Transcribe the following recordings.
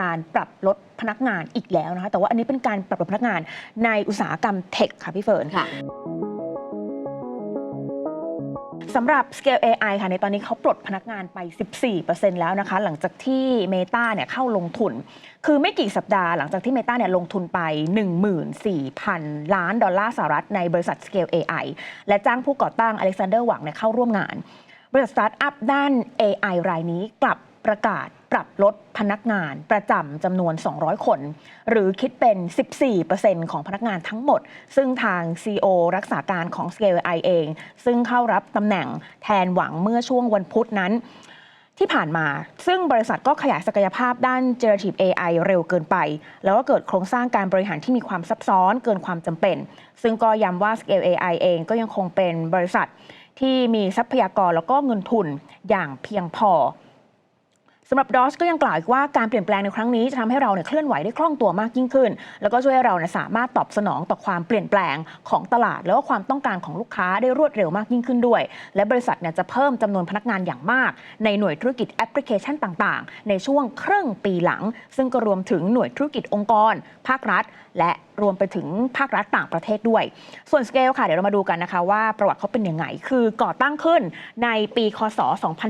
การปรับลดพนักงานอีกแล้วนะคะ แต่ว่าอันนี้เป็นการปรับลดพนักงานในอุตสาหกรรมเทคค่ะพี่เฟิร์นค่ะสำหรับ Scale AI ค่ะในตอนนี้เขาปลดพนักงานไป 14%แล้วนะคะ หลังจากที่ Meta เนี่ยเข้าลงทุน คือไม่กี่สัปดาห์หลังจากที่ Meta เนี่ยลงทุนไป 14,000 ล้านดอลลาร์สหรัฐในบริษัท Scale AI และจ้างผู้ก่อตั้งอเล็กซานเดอร์หวังเนี่ยเข้าร่วมงาน บริษัทสตาร์ทอัพด้าน AI รายนี้กลับประกาศ ปรับลดพนักงานประจำจำนวน 200 คน หรือคิดเป็น 14%ของพนักงานทั้งหมด ซึ่งทาง CEO รักษาการของ Scale AI เอง ซึ่งเข้ารับตำแหน่งแทนหวังเมื่อช่วงวันพุธนั้นที่ผ่านมา ซึ่งบริษัทก็ขยายศักยภาพด้าน Generative AI เร็วเกินไป แล้วก็เกิดโครงสร้างการบริหารที่มีความซับซ้อนเกินความจำเป็น ซึ่งก็ย้ำว่า Scale AI เองก็ยังคงเป็นบริษัทที่มีทรัพยากรแล้วก็เงินทุนอย่างเพียงพอ สำหรับดอสก็ยังกล่าวอีกว่าการเปลี่ยนแปลงในครั้งนี้จะทำให้เราเนี่ยเคลื่อนไหวได้คล่องตัวมากยิ่งขึ้น แล้วก็ช่วยให้เราเนี่ยสามารถตอบสนองต่อความเปลี่ยนแปลงของตลาด แล้วก็ความต้องการของลูกค้าได้รวดเร็วมากยิ่งขึ้นด้วย และบริษัทเนี่ยจะเพิ่มจำนวนพนักงานอย่างมาก ในหน่วยธุรกิจแอปพลิเคชันต่าง ๆ ในช่วงครึ่งปีหลัง ซึ่งก็รวมถึงหน่วยธุรกิจองค์กร ภาครัฐ และรวมไปถึงภาครัฐต่างประเทศด้วย ส่วนสเกลค่ะ เดี๋ยวเรามาดูกันนะคะว่าประวัติเขาเป็นยังไง คือก่อตั้งขึ้นในปีคศ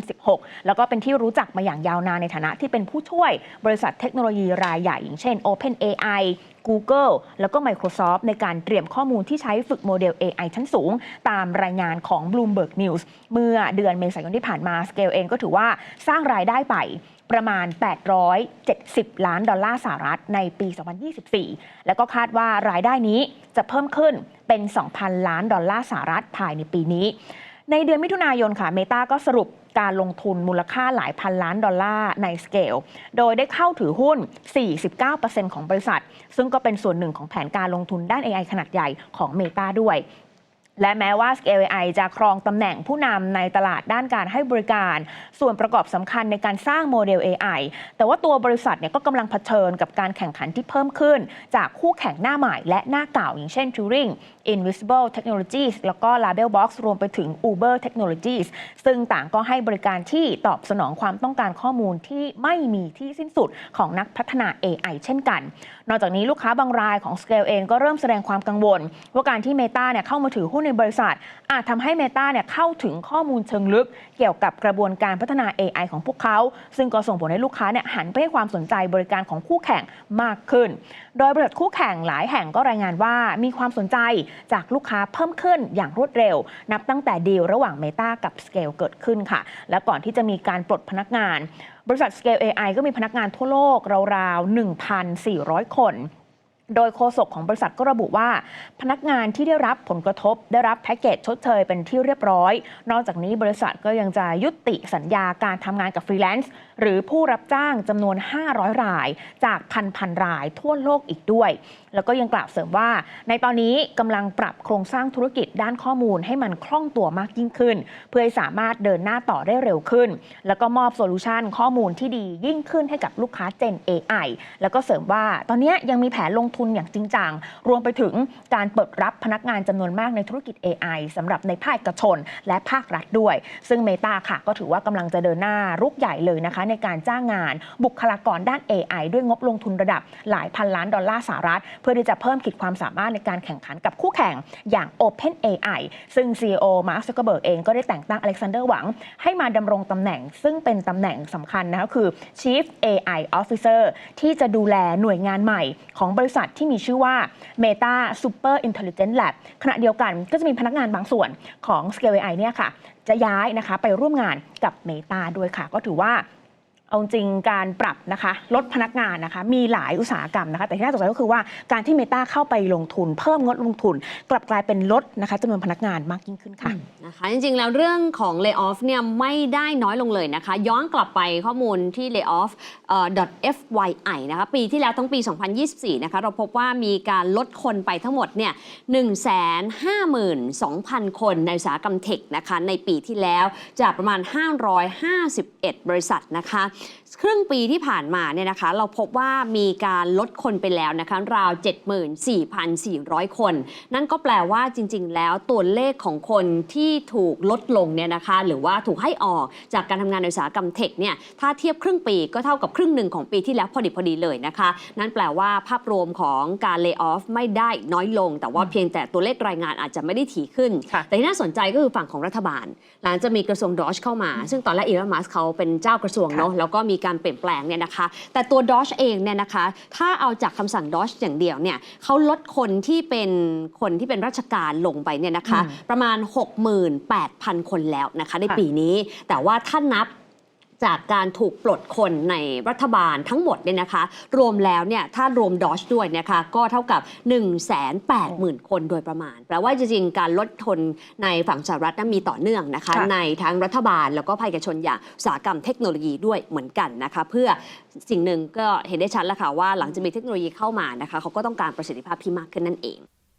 2016 แล้วก็เป็นที่รู้จักมาอย่างยาวนานในฐานะที่เป็นผู้ช่วยบริษัทเทคโนโลยีรายใหญ่อย่างเช่น OpenAI Google แล้วก็ Microsoft ในการเตรียมข้อมูลที่ใช้ฝึกโมเดล AI ชั้นสูง ตามรายงานของ Bloomberg News เมื่อเดือนเมษายนที่ผ่านมา Scale เองก็ถือว่าสร้างรายได้ไปประมาณ 870 ล้านดอลลาร์สหรัฐในปี 2024 แล้วก็คาดว่ารายได้นี้จะเพิ่มขึ้นเป็น 2,000 ล้านดอลลาร์สหรัฐภายในปีนี้ ในเดือนมิถุนายนค่ะ Meta ก็สรุป การลงทุนมูลค่าหลายพันล้านดอลลาร์ในสเกล โดยได้เข้าถือหุ้น 49%ของบริษัท ซึ่งก็เป็นส่วนหนึ่งของแผนการลงทุนด้าน AI ขนาดใหญ่ของ Meta ด้วย และแม้ว่า Scale AI จะครองตำแหน่งผู้นำในตลาดด้านการให้บริการ ส่วนประกอบสำคัญในการสร้างโมเดล AI แต่ว่าตัวบริษัทเนี่ยก็กำลังเผชิญกับการแข่งขันที่เพิ่มขึ้น จากคู่แข่งหน้าใหม่และหน้าเก่า อย่างเช่น Turing Invisible Technologies แล้วก็ Labelbox รวมไปถึง Uber Technologies ซึ่งต่างก็ให้บริการที่ตอบสนองความต้องการข้อมูลที่ไม่มีที่สิ้นสุดของนักพัฒนา AI เช่นกัน นอกจากนี้ลูกค้าบางรายของ Scale เองก็เริ่มแสดงความกังวล ว่าการที่ Meta เนี่ยเข้ามาถือหุ้นในบริษัท อาจทำให้ Meta เนี่ยเข้าถึงข้อมูลเชิงลึก เกี่ยวกับกระบวนการพัฒนา AI ของพวกเขา ซึ่งก็ส่งผลให้ลูกค้าเนี่ยหันไปให้ความสนใจบริการของคู่แข่งมากขึ้น โดยบริษัทคู่แข่งหลายแห่งก็รายงานว่ามีความสนใจจากลูกค้าเพิ่มขึ้นอย่างรวดเร็ว นับตั้งแต่ดีลระหว่าง Meta กับ Scale เกิดขึ้นค่ะ และก่อนที่จะมีการปลดพนักงาน บริษัท Scale AI ก็มีพนักงานทั่วโลกราวๆ 1,400 คน โดยโฆษกของบริษัทก็ระบุว่า พนักงานที่ได้รับผลกระทบ ได้รับแพ็กเกจชดเชยเป็นที่เรียบร้อย นอกจากนี้บริษัทก็ยังจะยุติสัญญาการทำงานกับฟรีแลนซ์หรือผู้รับจ้างจำนวน 500 ราย จากพันพันรายทั่วโลกอีกด้วย แล้วก็ยังกล่าวเสริมว่า ในตอนนี้กำลังปรับโครงสร้างธุรกิจด้านข้อมูลให้มันคล่องตัวมากยิ่งขึ้น เพื่อให้สามารถเดินหน้าต่อได้เร็วขึ้น แล้วก็มอบโซลูชันข้อมูลที่ดียิ่งขึ้นให้กับลูกค้า Gen AI แล้วก็เสริมว่าตอนนี้ยังมีแผนลงทุนอย่างจริงจัง รวมไปถึงการเปิดรับพนักงานจำนวนมากในธุรกิจ AI สำหรับในภาคเอกชน และภาครัฐด้วย ซึ่ง Meta ค่ะ ก็ถือว่ากำลังจะเดินหน้ารุกใหญ่เลยนะคะ ในการจ้างงานบุคลากรด้าน AI ด้วยงบลงทุนระดับหลายพันล้านดอลลาร์สหรัฐ เพื่อที่จะเพิ่มขีดความสามารถในการแข่งขันกับคู่แข่งอย่าง Open AI ซึ่ง CEO Mark Zuckerberg เองก็ได้แต่งตั้งอเล็กซานเดอร์หวัง ให้มาดำรงตำแหน่ง ซึ่งเป็นตำแหน่งสำคัญนะคะคือ Chief AI Officer ที่จะดูแลหน่วยงานใหม่ของบริษัทที่มีชื่อว่า Meta Super Intelligent Lab ขณะเดียวกันก็จะมีพนักงานบางส่วนของ Scale AI เนี่ยค่ะ จะย้ายนะคะไปร่วมงานกับ Meta ด้วยค่ะ ก็ถือว่า เอาจริงการปรับนะคะลดพนักงานนะคะ มีหลายอุตสาหกรรมนะคะ แต่ที่น่าสนใจก็คือว่าการที่ Meta เข้าไปลงทุน เพิ่มงบลงทุน กลับกลายเป็นลดนะคะจำนวนพนักงานมากยิ่งขึ้นค่ะนะคะจริงๆ แล้วเรื่องของ layoff เนี่ยไม่ได้น้อยลงเลยนะคะ ย้อนกลับไปข้อมูลที่ layoff เอ่อ .fyi นะคะปีที่แล้วทั้งปี 2024 นะคะเราพบว่ามีการลดคนไปทั้งหมดเนี่ย152,000 คนในอุตสาหกรรมเทคนะคะในปีที่แล้วจากประมาณ 551 บริษัทนะคะครึ่งปีที่ผ่านมาเนี่ยนะคะ เราพบว่ามีการลดคนไปแล้วนะคะราว 74,400 คน นั่นก็แปลว่าจริง ๆ แล้วตัวเลขของคนที่ถูกลดลงเนี่ยนะคะ หรือว่าถูกให้ออกจากการทำงานในอุตสาหกรรมเทคเนี่ยถ้าเทียบครึ่งปีก็เท่ากับครึ่งหนึ่งของปีที่แล้วพอดีพอดีเลยนะคะ นั่นแปลว่าภาพรวมของการเลิกออฟไม่ได้น้อยลง แต่ว่าเพียงแต่ตัวเลขรายงานอาจจะไม่ได้ถี่ขึ้นค่ะแต่ที่น่าสนใจก็คือฝั่งของรัฐบาล หลังจะมีกระทรวงดอชเข้ามา ซึ่งตอนแรกอีลอนมัสเขาเป็นเจ้ากระทรวงเนาะแล้วก็มีการเปลี่ยนแปลงเนี่ยนะคะ แต่ตัวดอชเองเนี่ยนะคะ ถ้าเอาจากคำสั่งดอชอย่างเดียวเนี่ยเขาลดคนที่เป็นคนที่เป็นราชการลงไปเนี่ยนะคะอืมประมาณ 68,000 คนแล้วนะคะ ในค่ะปีนี้ แต่ว่าถ้านับ จากการถูกปลดคนในรัฐบาลทั้งหมดเนี่ยนะคะ รวมแล้วเนี่ยถ้ารวมดอชด้วยนะคะก็เท่ากับ 1 8 0 0 0 0 คนโดยประมาณแปลว่าจริงๆ การลดทนในฝั่งสหรัฐนั้นมีต่อเนื่องนะคะค่ะในทั้งรัฐบาลแล้วก็ภาคเอกชนอย่างอุตสาหกรรมเทคโนโลยีด้วยเหมือนกันนะคะ เพื่อสิ่งหนึ่งก็เห็นได้ชัดแล้วค่ะว่าหลังจะมีเทคโนโลยีเข้ามานะคะเขาก็ต้องการประสิทธิภาพที่มากขึ้นนั่นเอง